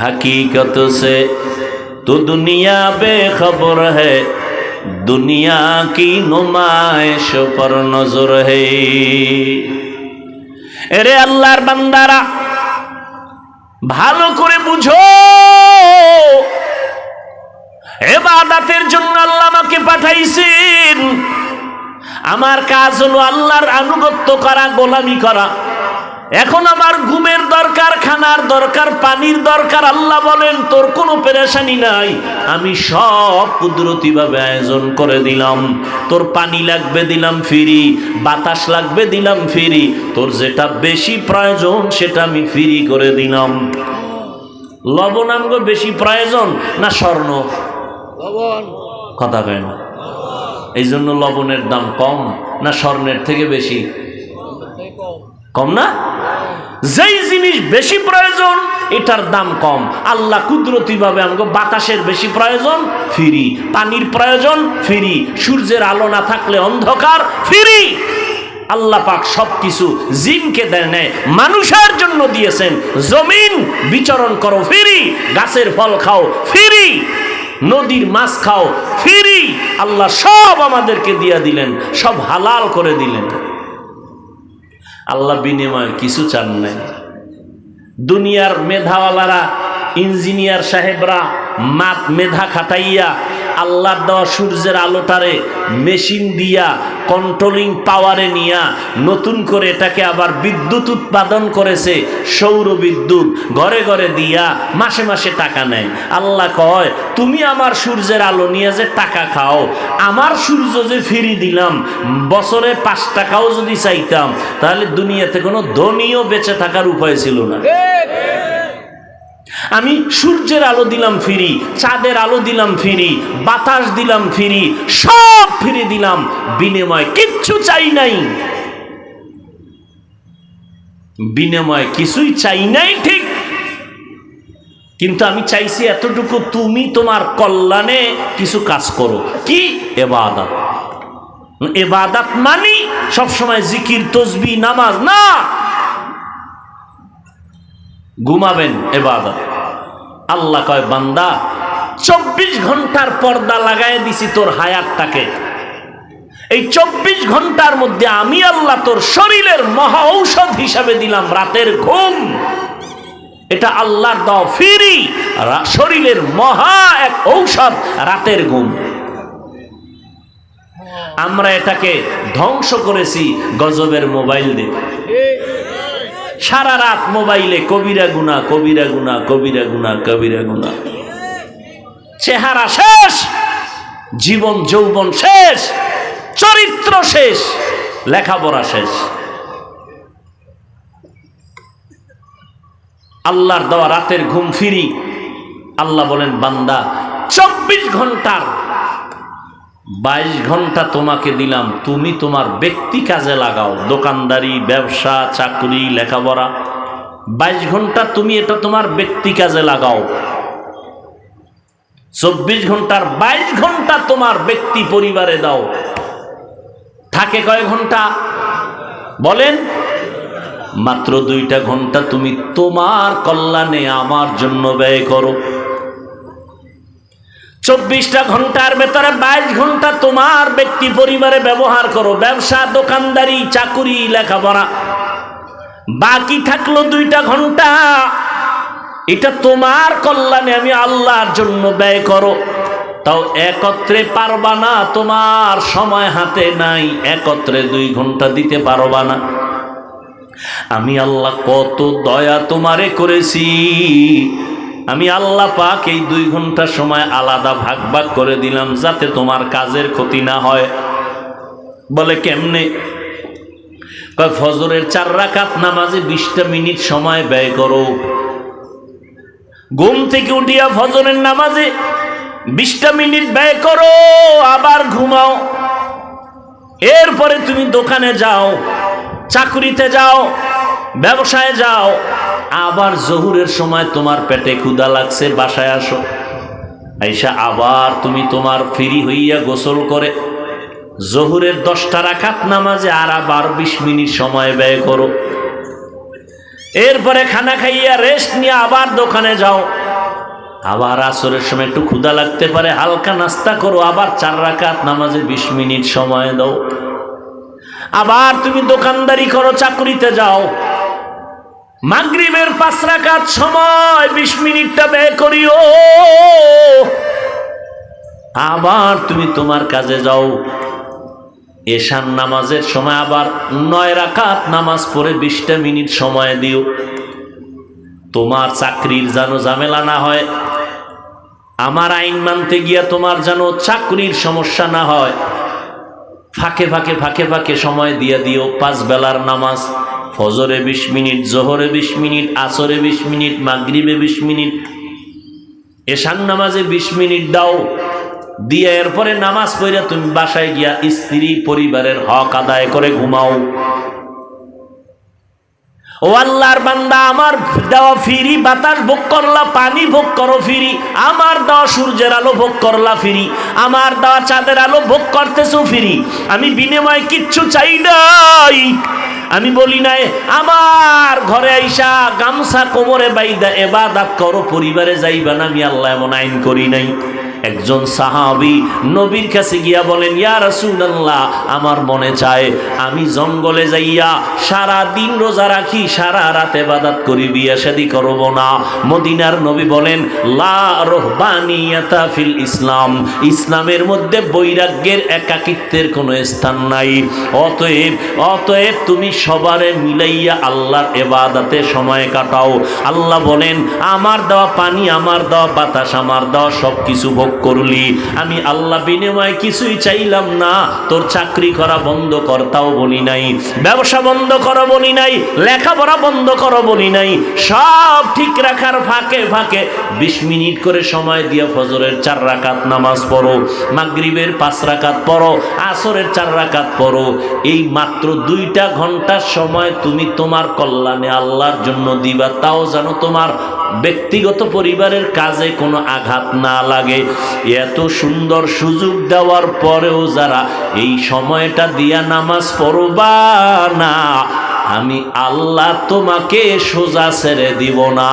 हकीकत से तो दुनिया बेखबर है दुनिया की नुमाइश पर नजर है এরে আল্লাহর বান্দারা ভালো করে বুঝো এবাদাতের জন্য আল্লাহ আমাকে পাঠাইছেন আমার কাজ হলো আল্লাহর আনুগত্য করা গোলামি করা এখন আমার ঘুমের দরকার খানার দরকার পানির দরকার আল্লাহ বলেন তোর কোনো পেরেশানি নাই। আমি সব কুদরতিভাবে আয়োজন করে দিলাম। তোর পানি লাগবে দিলাম ফিরি। বাতাস লাগবে দিলাম ফিরি। তোর যেটা বেশি প্রয়োজন সেটা আমি ফিরি করে দিলাম। লবণাঙ্গ বেশি প্রয়োজন না স্বর্ণ? কথা কয় না। এই জন্য লবণের দাম কম না স্বর্ণের থেকে বেশি? কম না? যেই জিনিস বেশি প্রয়োজন, এটার দাম কম। আল্লাহ কুদরতি ভাবে আমাকে বাতাসের বেশি প্রয়োজন, ফিরি। পানির প্রয়োজন, ফিরি। সূর্যের আলো না থাকলে অন্ধকার, ফিরি। আল্লাহ পাক সবকিছু জিনকে দেয় মানুষের জন্য দিয়েছেন। জমিন বিচরণ করো, ফিরি। গাছের ফল খাও, ফিরি। নদীর মাছ খাও, ফিরি। আল্লাহ সব আমাদেরকে দিয়া দিলেন, সব হালাল করে দিলেন। আল্লাহ বিনিময় কিছু চান নাই। দুনিয়ার মেধাওয়ালারা ইঞ্জিনিয়ার সাহেবরা মাত মেধা খাটাইয়া আল্লাহর দেওয়া সূর্যের আলোটারে মেশিন দিয়া কন্ট্রোলিং পাওয়ারে নিয়া, নতুন করে এটাকে আবার বিদ্যুৎ উৎপাদন করেছে, সৌর বিদ্যুৎ ঘরে ঘরে দিয়া মাসে মাসে টাকা নেয়। আল্লাহ কয়, তুমি আমার সূর্যের আলো নিয়ে যে টাকা খাও, আমার সূর্য যে ফিরি দিলাম, বছরে পাঁচ টাকাও যদি চাইতাম, তাহলে দুনিয়াতে কোনো ধনীও বেঁচে থাকার উপায় ছিল না। আমি সূর্যের আলো দিলাম ফিরি, চাঁদের আলো দিলাম ফিরি, বাতাস দিলাম ফিরি, সব ফিরে দিলাম, বিনিময় কিচ্ছু চাই নাই। বিনিময় কিছুই চাই নাই ঠিক। কিন্তু আমি চাইছি এতটুকু তুমি তোমার কল্যাণে কিছু কাজ করো। কি? এবাদাত। এবাদাত মানি সবসময় জিকির তসবি নামাজ না। ঘুমাবেন এবাদত। আল্লাহ কয়, বান্দা, চব্বিশ ঘণ্টার পর্দা লাগাই দিছি তোর হায়াতটাকে। এই চব্বিশ ঘণ্টার মধ্যে আমি আল্লাহ তোর শরীরের মহা ঔষধ হিসাবে দিলাম, রাতের ঘুম। এটা আল্লাহর দাও ফিরি শরীরের মহা এক ঔষধ, রাতের ঘুম। আমরা এটাকে ধ্বংস করেছি গজবের মোবাইল দিয়ে। সারা রাত মোবাইলে কবিরা গুনা কবিরা গুনা কবিরা গুনা কবিরা গুনা চেহারা শেষ, জীবন, যৌবন শেষ, চরিত্র শেষ, লেখাপড়া শেষ। আল্লাহর দেওয়া রাতের ঘুম ফিরি। আল্লাহ বলেন, বান্দা, চব্বিশ ঘণ্টার বাইশ ঘণ্টা তোমাকে দিলাম, তুমি তোমার ব্যক্তি কাজে লাগাও, দোকানদারি, ব্যবসা, চাকরি, লেখাপড়া। বাইশ ঘণ্টা তুমি এটা তোমার ব্যক্তি কাজে লাগাও। চব্বিশ ঘণ্টার বাইশ ঘণ্টা তোমার ব্যক্তি পরিবারে দাও। থাকে কয় ঘণ্টা? বলেন, মাত্র দুইটা ঘণ্টা তুমি তোমার কল্যাণে আমার জন্য ব্যয় করো। চব্বিশটা ঘণ্টার ভেতরে বাইশ ঘণ্টা তোমার ব্যক্তি পরিবারে ব্যবহার করো। ব্যবসা, দোকানদারি, চাকুরি, লেখাপড়া। বাকি থাকল দুইটা ঘণ্টা। এটা তোমার কল্যাণে আমি আল্লাহর জন্য ব্যয় করো। তাও একত্রে পারবা না, তোমার সময় হাতে নাই। একত্রে দুই ঘণ্টা দিতে পারবা না। আমি আল্লাহ কত দয়া তোমারে করেছি। আমি আল্লাহ পাক এই দুই ঘণ্টা সময় আলাদা ভাগ ভাগ করে দিলাম যাতে তোমার কাজের ক্ষতি না হয়। বলে কেমনে? ফজরের চার রাকাত নামাজে বিশটা মিনিট সময় ব্যয় করো। ঘুম থেকে উঠিয়া ফজরের নামাজে বিশটা মিনিট ব্যয় করো, আবার ঘুমাও। এরপরে তুমি দোকানে যাও, চাকরিতে যাও ব্যবসায় যাও। আবার জহুরের সময় তোমার পেটে ক্ষুদা লাগছে, বাসায় আসো। আইসা আবার তুমি তোমার ফিরি হইয়া গোসল করে। জহুরের দশটা রাখাত নামাজে আর আবার বিশ মিনিট সময় ব্যয় করো। এরপরে খানা খাইয়া রেস্ট নিয়ে আবার দোকানে যাও। আবার আসরের সময় একটু ক্ষুদা লাগতে পারে, হালকা নাস্তা করো, আবার চার রাকাত নামাজে বিশ মিনিট সময় দাও। আবার তুমি দোকানদারি করো, চাকরিতে যাও। মাগরিবের পাঁচ রাকাত সময়, বিশ মিনিটটা ব্যয় করিও। আবার তুমি তোমার কাজে যাও। এশান নামাজের সময় আবার নয় রাকাত নামাজ পড়ে বিশটা মিনিট সময় দিও। তোমার চাকরির যেন ঝামেলা না হয়, আমার আইন মানতে গিয়া তোমার যেন চাকরির সমস্যা না হয়। ফাঁকে ফাঁকে ফাঁকে ফাঁকে সময় দিয়ে দিও। পাঁচ বেলার নামাজ, ফজরে বিশ মিনিট, জোহরে বিশ মিনিট, আসরে বিশ মিনিট, মাগরিবে বিশ মিনিট এশান নামাজে বিশ মিনিট দাও। দিয়ে এরপরে নামাজ পড়ে তুমি বাসায় গিয়া স্ত্রী, পরিবারের হক আদায় করে ঘুমাও। ও আল্লাহর বান্দা, আমার দেওয়া ফিরি, বাতাস ভোগ করলা, পানি ভোগ করো ফিরি, আমার দেওয়া সূর্যের আলো ভোগ করলা ফিরি, আমার দেওয়া চাঁদের আলো ভোগ করতেছো ফিরি, আমি বিনিময় কিচ্ছু চাই নাই। আমি বলি নাই, আমার ঘরে আইসা গামছা কোমরে বাইদা, এবাদাত করো, পরিবারে যাইবা না, আমি আল্লাহ এমন আইন করি নাই। একজন সাহাবি নবীর কাছে গিয়া বলেন, ইয়া রাসূলুল্লাহ, আমার মনে চায় আমি জঙ্গলে যাইয়া সারা দিন রোজা রাখি, সারা রাতে বাদাত করি, বিয়া শাদি করব না। মদিনার নবী বলেন, লা ফিল ইসলাম, ইসলামের মধ্যে বৈরাগ্যের একাকিত্বের কোনো স্থান নাই। অতএব অতএব তুমি সবারে মিলাইয়া আল্লাহর এবাদাতে সময় কাটাও। আল্লাহ বলেন, আমার দেওয়া পানি, আমার দেওয়া বাতাস, আমার দেওয়া সব কিছু ভোগ করলি। আমি আল্লাহ বিনিময়ে কিছুই চাইলাম না। তোর চাকরি করা বন্ধ কর, তাও বলি নাই। ব্যবসা বন্ধ করো, বলি নাই। লেখাপড়া বন্ধ করো, বলি নাই। সব ঠিক রাখার ফাঁকে ফাঁকে বিশ মিনিট করে সময় দিয়ে ফজরের চার রাকাত নামাজ পড়ো। মাগরিবের পাঁচ রাকাত পড়ো। আসরের চার রাকাত পড়ো। এই মাত্র দুইটা ঘণ্টার সময় তুমি তোমার কল্যাণে আল্লাহর জন্য দিবা। তাও যেন তোমার ব্যক্তিগত পরিবারের কাজে কোনো আঘাত না লাগে। এত সুন্দর সুযোগ দেওয়ার পরেও যারা এই সময়টা দিয়া নামাজ পড়বা না, আমি আল্লাহ তোমাকে সোজা ছেড়ে দিব না।